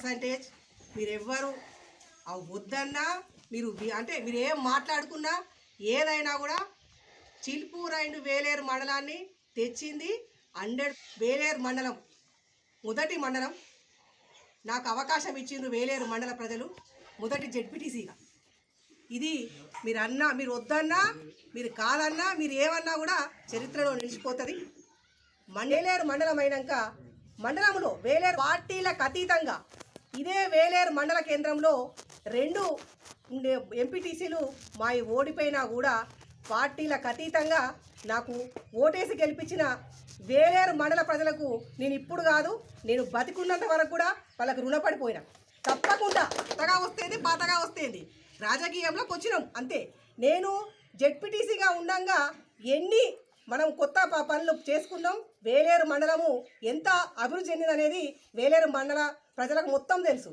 Percentage మీరు ఎవ్వరు అవి వద్దన్నా మీరు అంటే మీరు ఏం మాట్లాడుకున్నా ఏదైనా కూడా చిల్పూర్ అండ్ వేలేరు మండలాన్ని తెచ్చింది హండ్రెడ్ వేలేరు మండలం. మొదటి మండలం. నాకు అవకాశం ఇచ్చిండ్రు వేలేరు మండల ప్రజలు. మొదటి జెడ్పీటీసీగా ఇది మీరు అన్నా మీరు వద్దన్నా మీరు కాదన్నా మీరు ఏమన్నా కూడా చరిత్రలో నిలిచిపోతుంది. మండలేరు మండలం అయినాక మండలంలో వేలేరు పార్టీలకు అతీతంగా ఇదే వేలేరు మండల కేంద్రంలో రెండు ఎంపీటీసీలు మా ఓడిపోయినా కూడా పార్టీలకు అతీతంగా నాకు ఓటేసి గెలిపించిన వేలేరు మండల ప్రజలకు నేను ఇప్పుడు కాదు నేను బతికున్నంత వరకు కూడా వాళ్ళకు రుణపడిపోయినా. తప్పకుండా కొత్తగా వస్తేది పాతగా వస్తేది. రాజకీయంలోకి వచ్చినాం అంతే. నేను జెడ్పీటీసీగా ఉండంగా ఎన్ని మనం కొత్త ప- పనులు చేసుకున్నాం వేలేరు మండలము ఎంత అభివృద్ధి చెందిందనేది వేలేరు మండల ప్రజలకు మొత్తం తెలుసు.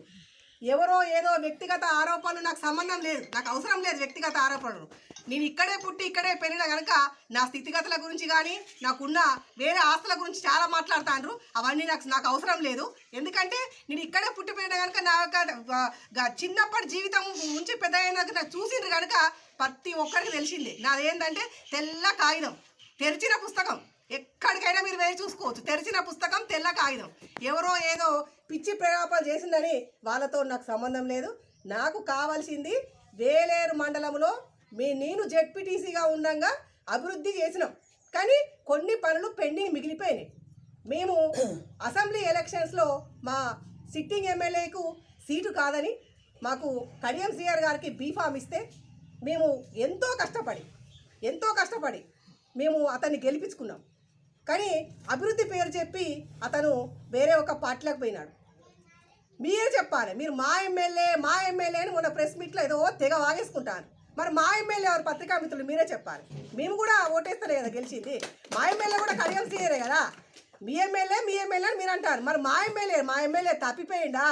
ఎవరో ఏదో వ్యక్తిగత ఆరోపణలు నాకు సంబంధం లేదు. నాకు అవసరం లేదు వ్యక్తిగత ఆరోపణలు. నేను ఇక్కడే పుట్టి ఇక్కడే పెరిగిన కనుక నా స్థితిగతుల గురించి కానీ నాకున్న వేరే ఆస్తుల గురించి చాలా మాట్లాడుతాండ్రు. అవన్నీ నాకు నాకు అవసరం లేదు. ఎందుకంటే నేను ఇక్కడే పుట్టి పెరిగిన కనుక నా యొక్క చిన్నప్పటి జీవితం నుంచి పెద్ద అయినాక నాకు చూసిండ్రు కనుక ప్రతి ఒక్కరికి తెలిసిందే. నాదేంటంటే తెల్ల కాగితం. తెరిచిన పుస్తకం. ఎక్కడికైనా మీరు వేసి చూసుకోవచ్చు. తెరిచిన పుస్తకం తెల్ల కాగితం. ఎవరో ఏదో పిచ్చి ప్రేరేపణ చేసిందని వాళ్ళతో నాకు సంబంధం లేదు. నాకు కావాల్సింది వేలేరు మండలంలో మీ నేను జెడ్పీటీసీగా ఉండంగా అభివృద్ధి చేసినాం. కానీ కొన్ని పనులు పెండింగ్ మిగిలిపోయినాయి. మేము అసెంబ్లీ ఎలక్షన్స్లో మా సిట్టింగ్ ఎమ్మెల్యేకు సీటు కాదని మాకు కడియం సిఆర్ గారికి బీఫామ్ ఇస్తే మేము ఎంతో కష్టపడి ఎంతో కష్టపడి మేము అతన్ని గెలిపించుకున్నాం. కానీ అభివృద్ధి పేరు చెప్పి అతను వేరే ఒక పార్టీలోకి పోయినాడు. మీరే చెప్పాలి మీరు మా ఎమ్మెల్యే మా ఎమ్మెల్యే అని మొన్న ప్రెస్ మీట్లో ఏదో తెగ వాగేసుకుంటాను మరి మా ఎమ్మెల్యే ఎవరు? పత్రికా మిత్రులు మీరే చెప్పాలి. మేము కూడా ఓటేస్తలే కదా గెలిచింది. మా ఎమ్మెల్యే కూడా కడియం సీయరే కదా. మీ ఎమ్మెల్యే మీ ఎమ్మెల్యే అని మీరు అంటారు. మరి మా ఎమ్మెల్యే మా ఎమ్మెల్యే తప్పిపోయిండా?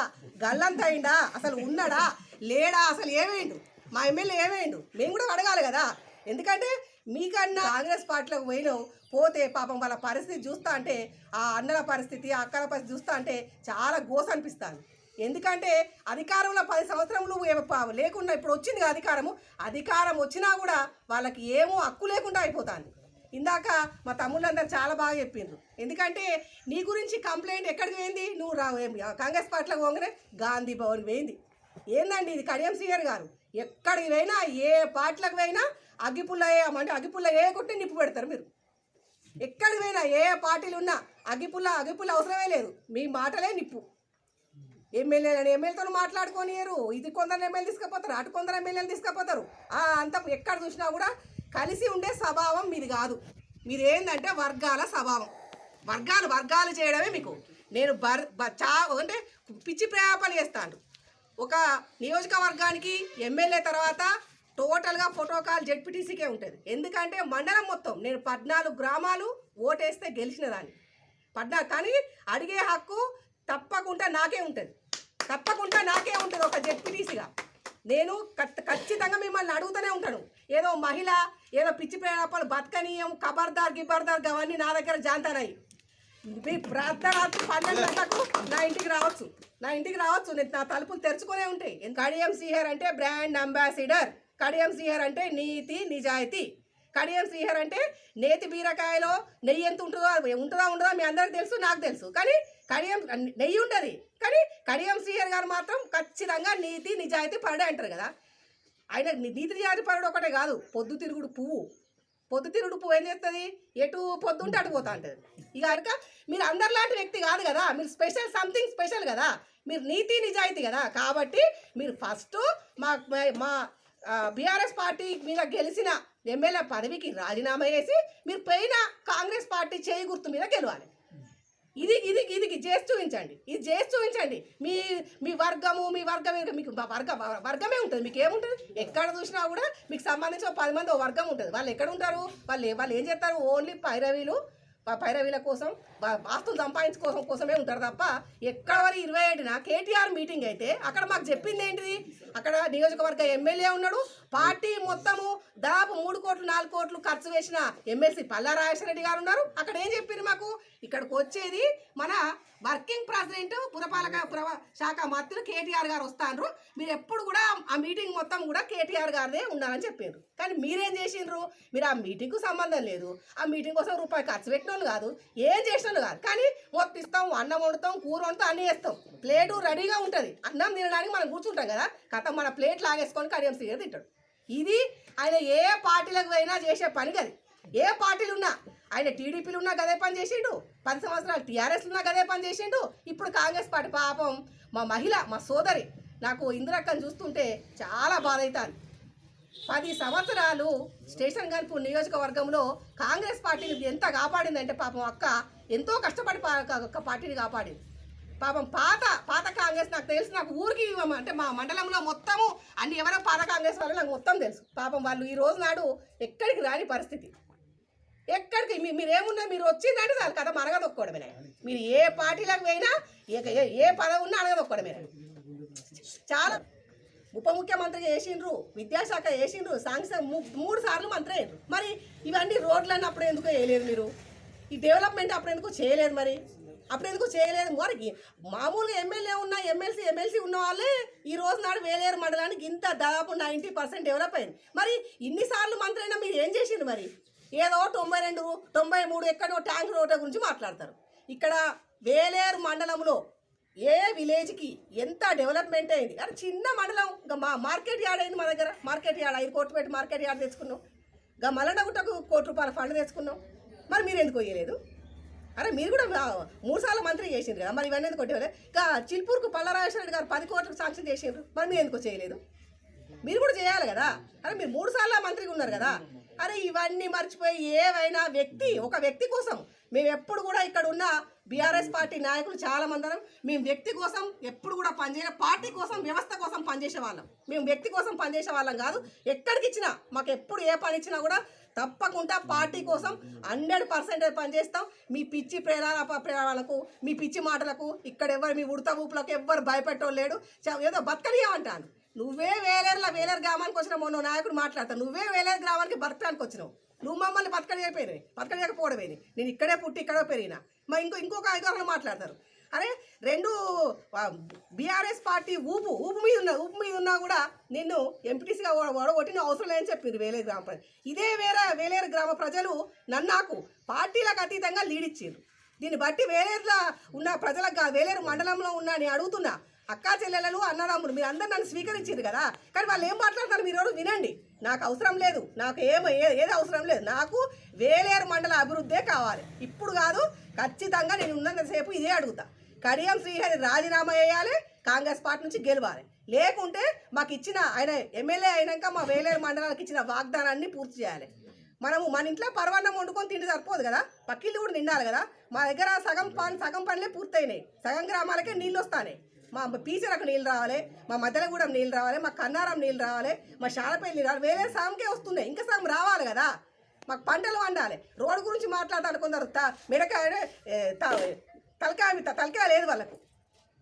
గల్లంతయిండా అసలు ఉన్నాడా? లేడా? అసలు ఏమేండు? మా ఎమ్మెల్యే ఏమేండు? మేము కూడా అడగాలి కదా. ఎందుకంటే మీకన్నా కాంగ్రెస్ పార్టీలోకి పోయినావు పోతే పాపం వాళ్ళ పరిస్థితి చూస్తా అంటే ఆ అన్నల పరిస్థితి ఆ అక్కల పరిస్థితి చూస్తా అంటే చాలా గోస అనిపిస్తాను ఎందుకంటే అధికారంలో పది సంవత్సరములు ఏ- లేకుండా ఇప్పుడు వచ్చింది అధికారము అధికారం వచ్చినా కూడా వాళ్ళకి ఏమో హక్కు లేకుండా అయిపోతాను ఇందాక మా తమ్ముళ్ళందరూ చాలా బాగా చెప్పిండ్రు ఎందుకంటే నీ గురించి కంప్లైంట్ ఎక్కడికి పోయింది? నువ్వు రా కాంగ్రెస్ పార్టీలో పోగానే గాంధీ భవన్ పోయింది. ఏందండి ఇది కడియం సీఆర్ గారు? ఎక్కడికి పోయినా ఏ పాటలకు పోయినా అగ్గిపుల్ల వేయమంటే అగ్గిపుల్ల వేయకుంటే కొట్టి నిప్పు పెడతారు మీరు. ఎక్కడికి పోయినా ఏ పార్టీలు ఉన్నా అగ్గిపుల్ల అగ్గిపుల్ల అవసరమే లేదు. మీ మాటలే నిప్పు. ఎమ్మెల్యేలను ఎమ్మెల్యేతో మాట్లాడుకోనియరు. ఇది కొందరు ఎమ్మెల్యే తీసుకుపోతారు అటు కొందరు ఎమ్మెల్యేలు తీసుకుపోతారు. అంత ఎక్కడ చూసినా కూడా కలిసి ఉండే స్వభావం మీది కాదు. మీరు ఏంటంటే వర్గాల స్వభావం. వర్గాలు వర్గాలు చేయడమే మీకు. నేను బర్ బ- చా అంటే పిచ్చి ప్రయాపాలు చేస్తాను ఒక నియోజకవర్గానికి ఎమ్మెల్యే తర్వాత టోటల్గా ప్రోటోకాల్ జెడ్పీటీసీకే ఉంటుంది. ఎందుకంటే మండలం మొత్తం నేను పద్నాలుగు గ్రామాలు ఓటేస్తే గెలిచిన దాన్ని. పడ్డా కానీ అడిగే హక్కు తప్పకుండా నాకే ఉంటుంది. తప్పకుండా నాకే ఉంటుంది ఒక జెడ్పీటీసీగా నేను ఖచ్చితంగా మిమ్మల్ని అడుగుతూనే ఉంటాను. ఏదో మహిళ ఏదో పిచ్చి ప్రేరపాలు బతకనీయం కబర్దార్ గిబర్దార్ అవన్నీ నా దగ్గర జాంతానాయి. మీ ప్రార్థరాత్రి పన్నెండు గంటలకు నా ఇంటికి రావచ్చు. నా ఇంటికి రావచ్చు నేను నా తలుపులు తెరుచుకునే ఉంటాయి కడియం శ్రీహర్ అంటే బ్రాండ్ అంబాసిడర్. కడియం సిహర్ అంటే నీతి నిజాయితీ. కడియం శ్రీహర్ అంటే నేతి బీరకాయలో నెయ్యి ఎంత ఉంటుందో ఉంటుందా ఉండదా మీ అందరికి తెలుసు నాకు తెలుసు. కానీ కడియం నెయ్యి ఉంటుంది కానీ కడియం శ్రీహర్ గారు మాత్రం ఖచ్చితంగా నీతి నిజాయితీ పడే అంటారు కదా. ఆయన నీతి నిజాయితీ పరుడు ఒకటే కాదు. పొద్దు తిరుగుడు పువ్వు. పొద్దుతిరుడు ఏం చేస్తుంది? ఎటు పొద్దుంటే అటు పోతా ఉంటుంది ఇక కనుక మీరు అందరిలాంటి వ్యక్తి కాదు కదా మీరు స్పెషల్ సంథింగ్ స్పెషల్ కదా మీరు నీతి నిజాయితీ కదా కాబట్టి మీరు ఫస్ట్ మా మా బీఆర్ఎస్ పార్టీ మీద గెలిచిన ఎమ్మెల్యే పదవికి రాజీనామా చేసి మీరు పోయిన కాంగ్రెస్ పార్టీ చేయి గుర్తు మీద గెలవాలి. ఇది ఇది ఇది చేసి చూపించండి. ఇది చేసి చూపించండి. మీ మీ వర్గము మీ వర్గం మీకు వర్గ వర్గమే ఉంటుంది. మీకు ఏముంటుంది? ఎక్కడ చూసినా కూడా మీకు సంబంధించి ఒక పది మంది ఓ వర్గం ఉంటుంది. వాళ్ళు ఎక్కడ ఉంటారు? వాళ్ళు వాళ్ళు ఏం చేస్తారు? ఓన్లీ పైరవీలు పైరవీల కోసం వాస్తులు సంపాదించుకోసం కోసమే ఉంటారు తప్ప ఎక్కడ వరకు ఇరవై ఏడున కేటీఆర్ మీటింగ్ అయితే అక్కడ మాకు చెప్పింది ఏంటిది? అక్కడ నియోజకవర్గ ఎమ్మెల్యే ఉన్నాడు. పార్టీ మొత్తము దాదాపు మూడు కోట్లు నాలుగు కోట్లు ఖర్చు వేసిన ఎమ్మెల్సీ పల్లా రెడ్డి గారు ఉన్నారు. అక్కడ ఏం చెప్పారు మాకు? ఇక్కడికి వచ్చేది మన వర్కింగ్ ప్రెసిడెంట్ పురపాలక పుర శాఖ మంత్రులు కేటీఆర్ గారు వస్తాండ్రు. మీరు ఎప్పుడు కూడా ఆ మీటింగ్ మొత్తం కూడా కేటీఆర్ గారిదే ఉండాలని చెప్పారు కానీ మీరేం చేసిండ్రు? మీరు ఆ మీటింగ్కు సంబంధం లేదు. ఆ మీటింగ్ కోసం రూపాయి ఖర్చు పెట్టిన కాదు ఏం చేసిన వాళ్ళు కాదు. కానీ మొత్తం ఇస్తాం అన్నం వండుతాం కూర వండుతాం అన్నీ వేస్తాం ప్లేటు రెడీగా ఉంటుంది. అన్నం తినడానికి మనం కూర్చుంటాం కదా. కథ మన ప్లేట్ లాగేసుకొని కడియం సీగా తింటాడు. ఇది ఆయన ఏ పార్టీలకు పోయినా చేసే పని కది ఏ పార్టీలు ఉన్నా ఆయన టీడీపీలు ఉన్నా గదే పని చేసిండు. పది సంవత్సరాలు టీఆర్ఎస్ ఉన్నా గదే పని చేసిండు. ఇప్పుడు కాంగ్రెస్ పార్టీ పాపం మా మహిళ మా సోదరి నాకు ఇందిరక్కను చూస్తుంటే చాలా బాధ అవుతుంది పది సంవత్సరాలు స్టేషన్ గన్పూర్ నియోజకవర్గంలో కాంగ్రెస్ పార్టీని ఎంత కాపాడిందంటే పాపం అక్క ఎంతో కష్టపడి పా- పార్టీని కాపాడింది. పాపం పాత పాత కాంగ్రెస్ నాకు తెలుసు నాకు ఊరికి ఇవ్వమ- అంటే మా మండలంలో మొత్తము అన్ని ఎవరో పాత కాంగ్రెస్ వాళ్ళు నాకు మొత్తం తెలుసు. పాపం వాళ్ళు ఈ రోజు నాడు ఎక్కడికి రాని పరిస్థితి. ఎక్కడికి? మీ- మీరేమున్నా మీరు వచ్చిందంటే చాలు కథ అనగదొక్కోవడమే మీరు ఏ పార్టీలకు పోయినా ఏ- ఏ- పదవి ఉన్నా అనగదొక్కోవడమే చాలా ఉప ముఖ్యమంత్రి చేసిండ్రు విద్యాశాఖ చేసిండ్రు సాంక్షన్ మూడు సార్లు మంత్రి అయ్యారు మరి ఇవన్నీ రోడ్లన్నీ అప్పుడు ఎందుకు వేయలేదు మీరు? ఈ డెవలప్మెంట్ అప్పుడు ఎందుకు చేయలేదు మరి? అప్పుడు ఎందుకు చేయలేదు? మరి మామూలుగా ఎమ్మెల్యే ఉన్న ఎమ్మెల్సీ ఎమ్మెల్సీ ఉన్న వాళ్ళే ఈ రోజు నాడు వేలేరు మండలానికి ఇంత దాదాపు నైంటీ పర్సెంట్ డెవలప్ అయింది. మరి ఇన్నిసార్లు మంత్రి అయినా మీరు ఏం చేసిండ్రు మరి? ఏదో తొంభై రెండు తొంభై మూడు ఎక్కడో ట్యాంక్ రోడ్ల గురించి మాట్లాడతారు. ఇక్కడ వేలేరు మండలంలో ఏ విలేజ్కి ఎంత డెవలప్మెంట్ అయింది? అరే చిన్న మండలం. మా మార్కెట్ యార్డ్ అయింది మా దగ్గర. మార్కెట్ యార్డ్ ఐదు కోట్లు పెట్టి మార్కెట్ యార్డ్ తెచ్చుకున్నాం. ఇంకా మల్లనగుట్టకు కోటి రూపాయల ఫండ్ తెచ్చుకున్నాం. మరి మీరు ఎందుకు వేయలేదు అరే మీరు కూడా మూడు సార్లు మంత్రి చేసిండ్రు కదా మరి ఇవన్నీ ఎందుకు కొట్టేవాళ్ళే? ఇంకా చిల్పూర్కు పల్లరాజేశ్వర రెడ్డి గారు పది కోట్లకు శాంక్షన్ చేసిండ్రు మరి మీరు ఎందుకు చేయలేదు? మీరు కూడా చేయాలి కదా? అరే మీరు మూడు సార్లు మంత్రిగా ఉన్నారు కదా? అరే ఇవన్నీ మర్చిపోయి ఏవైనా వ్యక్తి ఒక వ్యక్తి కోసం మేము ఎప్పుడు కూడా ఇక్కడ ఉన్న బీఆర్ఎస్ పార్టీ నాయకులు చాలా మేము వ్యక్తి కోసం ఎప్పుడు కూడా పనిచేయ పార్టీ కోసం వ్యవస్థ కోసం పనిచేసే వాళ్ళం. మేము వ్యక్తి కోసం పనిచేసే వాళ్ళం కాదు. ఎక్కడికి ఇచ్చినా మాకు ఎప్పుడు ఏ పని ఇచ్చినా కూడా తప్పకుండా పార్టీ కోసం హండ్రెడ్ పర్సెంటేజ్ పనిచేస్తాం. మీ పిచ్చి ప్రేరణ ప్రేరణలకు మీ పిచ్చి మాటలకు ఇక్కడ ఎవరు మీ ఉడత ఊపులకు ఎవ్వరు భయపెట్టోళ్ళు లేడు. చ- ఏదో బతకనియమంటాను నువ్వే వేలేరులో వేలేరు గ్రామానికి వచ్చిన మొన్న నాయకుడు మాట్లాడతావు నువ్వే వేలేరు గ్రామానికి బతకడానికి వచ్చినావు. నువ్వు మమ్మల్ని బతకనిపోయినాయి బతకనియకపోవడమేది? నేను ఇక్కడే పుట్టి ఇక్కడే పెరిగినా. మా ఇంకో ఇంకొక ఐదుగురు మాట్లాడతారు. అరే రెండు బీఆర్ఎస్ పార్టీ ఊపు ఊపు మీద ఉన్న ఊపు మీద ఉన్నా కూడా నిన్ను ఎంపీటీసీగా ఓడగొట్టిన అవసరం లేదని చెప్పింది వేలేరు గ్రామ ప్రజలు. ఇదే వేరే వేలేరు గ్రామ ప్రజలు నన్నాకు పార్టీలకు అతీతంగా లీడ్ ఇచ్చిండ్రు దీన్ని బట్టి వేలేరులో ఉన్న ప్రజలకు వేలేరు మండలంలో ఉన్నా నేను అడుగుతున్నా అక్కా చెల్లెలు అన్నదమ్ములు మీరు అందరు నన్ను స్వీకరించారు కదా. కానీ వాళ్ళు ఏం మాట్లాడతారు మీరు ఎవరు వినండి. నాకు అవసరం లేదు నాకు ఏం ఏది అవసరం లేదు. నాకు వేలేరు మండల అభివృద్ధే కావాలి. ఇప్పుడు కాదు ఖచ్చితంగా నేను ఉన్నంతసేపు ఇదే అడుగుతా. కడియం శ్రీహరి రాజీనామా చేయాలి కాంగ్రెస్ పార్టీ నుంచి గెలవాలి. లేకుంటే మాకు ఇచ్చిన ఆయన ఎమ్మెల్యే అయినాక మా వేలేరు మండలాలకు ఇచ్చిన వాగ్దానాన్ని పూర్తి చేయాలి. మనము మన ఇంట్లో పరవాన్నం వండుకొని తిండి సరిపోదు కదా? పక్కిళ్ళు కూడా నిండాలి కదా? మా దగ్గర సగం పని సగం పనులే పూర్తయినాయి. సగం గ్రామాలకే నీళ్ళు వస్తాయి మా పీచరకు నీళ్ళు రావాలి మా మధ్యలగూడెం నీళ్ళు రావాలి మా కన్నారం నీళ్ళు రావాలి మా శాలపల్లి నీళ్ళు రావాలి. వేరే సగంకే వస్తున్నాయి. ఇంకా సగం రావాలి కదా? మాకు పంటలు వండాలి. రోడ్డు గురించి మాట్లాడాలి కొందరు త మిడకాయ తలకాయ తలకే తలకాయ లేదు వాళ్ళకు.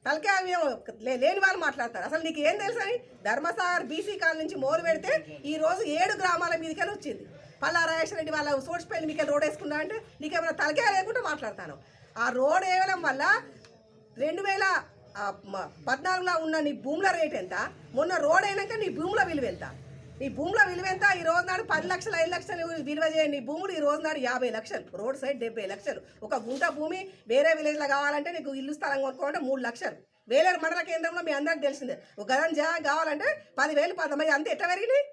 తలకాయ అవి లే- లేని వాళ్ళు మాట్లాడతారు. అసలు నీకు ఏం తెలుసని అని ధర్మసాగర్ బీసీ కాలనీ నుంచి మోరు పెడితే ఈ రోజు ఏడు గ్రామాల మీదకెళ్ళి వచ్చింది. పల్లా రెడ్డి వాళ్ళ సోడ్చిపల్లి మీకు రోడ్ వేసుకున్నా అంటే నీకు ఏమైనా తలకాయ లేకుండా మాట్లాడతాను. ఆ రోడ్ వేయడం వల్ల రెండు వేల పద్నాలుగులో ఉన్న నీ భూముల రేట్ ఎంత? మొన్న రోడ్ అయినాక నీ భూముల విలువ ఎంత? ఈ భూముల విలువ ఎంత? ఈ రోజు నాడు పది లక్షలు ఐదు లక్షలు విలువ చేయండి. భూములు ఈ రోజు నాడు యాభై లక్షలు. రోడ్ సైడ్ డెబ్బై లక్షలు. ఒక గుంట భూమి వేరే విలేజ్లో కావాలంటే నీకు ఇల్లు స్థలం కొనుక్కోవాలంటే మూడు లక్షలు. వేలేరు మండల కేంద్రంలో మీ అందరికి తెలిసిందే. ఒక గదం జాగా కావాలంటే పదివేలు పదమై అంతే. ఎట్ట పెరిగినాయి?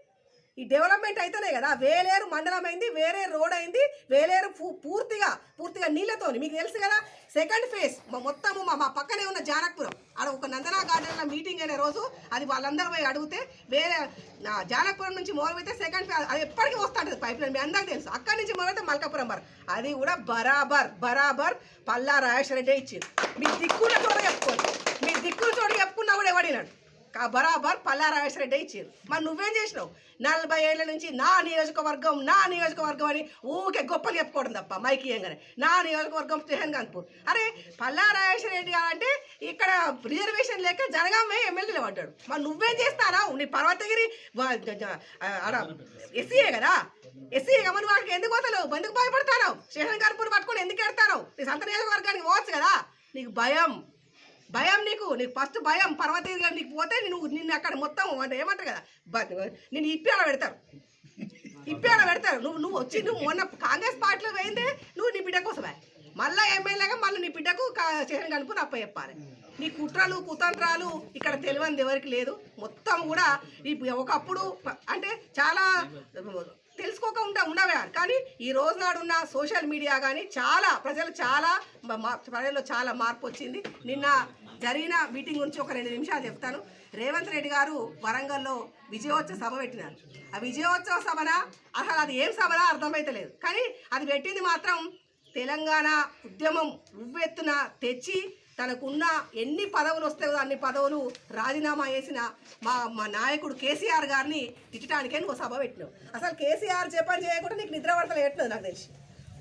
ఈ డెవలప్మెంట్ అయితేనే కదా. వేలేరు మండలం అయింది వేరే రోడ్ అయింది వేలేరు పూ- పూర్తిగా పూర్తిగా నీళ్ళతో మీకు తెలుసు కదా? సెకండ్ ఫేజ్ మొత్తము మా మా పక్కనే ఉన్న జానక్పురం. ఆడ ఒక నందనా గార్డెన్లో మీటింగ్ అనే రోజు అది వాళ్ళందరూ పోయి అడిగితే వేరే నా జానక్పురం నుంచి మొదలైతే సెకండ్ ఫేజ్ అది ఎప్పటికీ వస్తుంటుంది పైప్ లైన్ మీ అందరికీ తెలుసు. అక్కడి నుంచి మొదలైతే మల్కాపురం బర్ అది కూడా బరాబర్ బరాబర్ పల్లా రాజేశ్వర రెడ్డి ఇచ్చింది. మీ దిక్కుల చోట చెప్పుకోండి. మీ దిక్కుల చోట చెప్పుకున్నా కూడా ఎవడినాడు? బరాబర్ పల్లా రాజేశ్వరరెడ్డి ఇచ్చారు. మరి నువ్వేం చేసినావు? నలభై ఏళ్ళ నుంచి నా నియోజకవర్గం నా నియోజకవర్గం అని ఊకే గొప్పలు చెప్పుకోవడం తప్ప మైకి నా నియోజకవర్గం స్టేషన్ కాన్పూర్ అరే పల్లా రాజేశ్వరరెడ్డి అంటే ఇక్కడ రిజర్వేషన్ లేక జనగామే ఎమ్మెల్యేలు పడ్డాడు. మరి నువ్వేం చేస్తానావు? నీ పర్వతగిరి ఎస్సీఏ కదా? ఎస్సీ మరి వాళ్ళకి ఎందుకు పోతావు ఎందుకు భయపడతాను స్టేషన్ కర్పూర్ పట్టుకొని ఎందుకు ఎడతాను నీ సంత నియోజకవర్గానికి పోవచ్చు కదా? నీకు భయం. భయం నీకు నీకు ఫస్ట్ భయం పర్వతగిరి గారు నీకు పోతే నువ్వు నిన్ను అక్కడ మొత్తం అంటే ఏమంటారు కదా నేను ఇప్పి ఆడ పెడతారు. ఇప్పి ఆడ పెడతారు. నువ్వు నువ్వు వచ్చి నువ్వు మొన్న కాంగ్రెస్ పార్టీలో పోయిందే నువ్వు నీ బిడ్డ కోసమే. మళ్ళా ఎమ్మెల్యేగా మళ్ళీ నీ బిడ్డకు కా- స్టేషన్ కనుపు అప్ప చెప్పాలి. నీ కుట్రలు కుతంత్రాలు ఇక్కడ తెలియంది ఎవరికి లేదు. మొత్తం కూడా ఈ ఒకప్పుడు అంటే చాలా తెలుసుకోకుండా ఉండవే కానీ ఈ రోజు నాడున్న సోషల్ మీడియా కానీ చాలా ప్రజలు చాలా మా- ప్రజల్లో చాలా మార్పు వచ్చింది. నిన్న జరిగిన మీటింగ్ గురించి ఒక రెండు నిమిషాలు చెప్తాను. రేవంత్ రెడ్డి గారు వరంగల్లో విజయోత్సవ సభ పెట్టినారు. ఆ విజయోత్సవ సభన అసలు అది ఏం సభనా అర్థమైతలేదు కానీ అది పెట్టింది మాత్రం తెలంగాణ ఉద్యమం ఉవ్వెత్తున తెచ్చి తనకున్న ఎన్ని పదవులు వస్తాయో అన్ని పదవులు రాజీనామా చేసిన మా మా నాయకుడు కేసీఆర్ గారిని తిట్టడానికే నువ్వు సభ పెట్టినావు అసలు కేసీఆర్ చెప్పని చేయకుండా నీకు నిద్ర పడతలు ఎట్లేదు నాకు తెలిసి?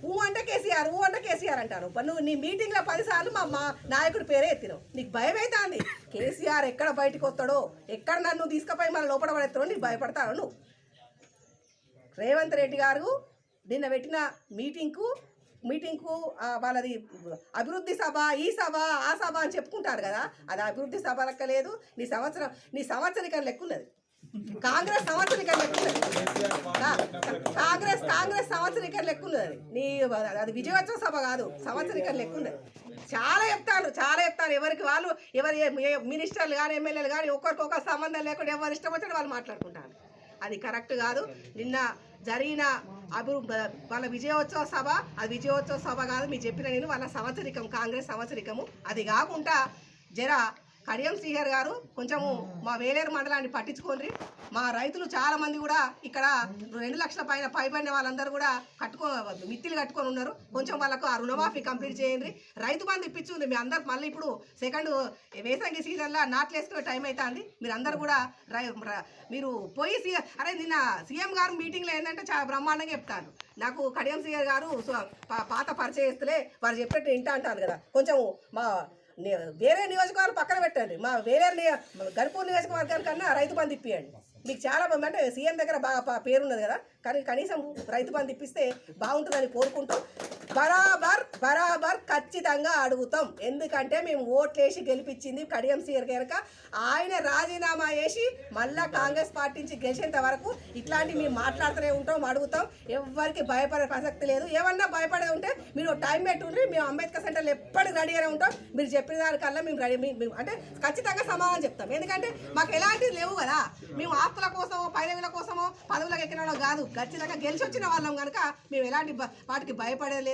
ఊ అంటే కేసీఆర్ ఊ అంటే కేసీఆర్ అంటారు. నువ్వు నీ మీటింగ్లో పదిసార్లు మా మా నాయకుడి పేరే ఎత్తినావు. నీకు భయం అవుతుంది కేసీఆర్ ఎక్కడ బయటకు వస్తాడో ఎక్కడ నన్ను తీసుకుపోయి మన లోపల పడేస్తాడో నీకు భయపడతాను నువ్వు. రేవంత్ రెడ్డి గారు నిన్న పెట్టిన మీటింగ్కు మీటింగ్కు వాళ్ళది అభివృద్ధి సభ ఈ సభ ఆ సభ అని చెప్పుకుంటారు కదా. అది అభివృద్ధి సభ లెక్క లేదు. నీ సంవత్సరం నీ సంవత్సరికం లెక్క ఉన్నది. కాంగ్రెస్ సంవత్సరికం లెక్క కాంగ్రెస్ కాంగ్రెస్ సంవత్సరికం లెక్క ఉన్నది అది. నీ అది విజయోత్సవ సభ కాదు సంవత్సరికం లెక్క చాలా చెప్తాను చాలా చెప్తాను ఎవరికి వాళ్ళు ఎవరి మినిస్టర్లు కానీ ఎమ్మెల్యేలు కానీ ఒకరికొకరు సంబంధం లేకుండా ఎవరు ఇష్టం వచ్చినా వాళ్ళు మాట్లాడుకుంటారు. అది కరెక్ట్ కాదు. నిన్న జరిగిన అభివృద్ధి వాళ్ళ విజయోత్సవ సభ అది విజయోత్సవ సభ కాదు. మీరు చెప్పిన నేను వాళ్ళ సంవత్సరికం కాంగ్రెస్ సంవత్సరికము అది కాకుండా జర కడియం శ్రీహర్ గారు కొంచెము మా వేలేరు మండలాన్ని పట్టించుకోండి. మా రైతులు చాలా మంది కూడా ఇక్కడ రెండు లక్షల పైన పైబడిన వాళ్ళందరూ కూడా కట్టుకో మిత్తిలు కట్టుకొని ఉన్నారు. కొంచెం వాళ్ళకు ఆ రుణమాఫీ కంప్లీట్ చేయండి. రైతు బంధు ఇప్పించుంది మీ అందరు మళ్ళీ ఇప్పుడు సెకండ్ వేసంగి సీజన్లో నాట్లు వేసుకునే టైం అవుతుంది మీరు అందరు కూడా మీరు పోయి సీఎం అరే నిన్న సీఎం గారు మీటింగ్లో ఏంటంటే చాలా బ్రహ్మాండంగా చెప్తాను నాకు కడియం సీఆర్ గారు పాత పరిచయస్తులే. వారు చెప్పినట్టు వింటా అంటారు కదా. కొంచెం మా వేరే నియోజకవర్గం పక్కన పెట్టండి. మా వేరే నియ- గణపూర్ నియోజకవర్గం కన్నా రైతు బంధు ఇప్పియండి. మీకు చాలా మంది అంటే సీఎం దగ్గర బాగా పేరున్నది కదా. కానీ కనీసం రైతు బంధు ఇప్పిస్తే బాగుంటుందని కోరుకుంటూ బరాబర్ బరాబర్ ఖచ్చితంగా అడుగుతాం. ఎందుకంటే మేము ఓట్లేసి గెలిపించింది కడియం సీఆర్ కనుక ఆయన రాజీనామా చేసి మళ్ళా కాంగ్రెస్ పార్టీ నుంచి గెలిచేంత వరకు ఇట్లాంటి మేము మాట్లాడుతూనే ఉంటాం అడుగుతాం. ఎవరికి భయపడే ప్రసక్తి లేదు. ఏమన్నా భయపడే ఉంటే మీరు టైం పెట్టుండ్రి మేము అంబేద్కర్ సెంటర్లో ఎప్పటికి రెడీగానే ఉంటాం. మీరు చెప్పిన దానికల్లా మేము రెడీ మేము అంటే ఖచ్చితంగా సమాధానం చెప్తాం. ఎందుకంటే మాకు ఎలాంటివి లేవు కదా. మేము ఆస్తుల కోసమో పదవుల కోసమో పదవులకు ఎక్కిన వాళ్ళం కాదు. ఖచ్చితంగా గెలిచి వచ్చిన వాళ్ళం కనుక మేము ఎలాంటి వాటికి భయపడలేదు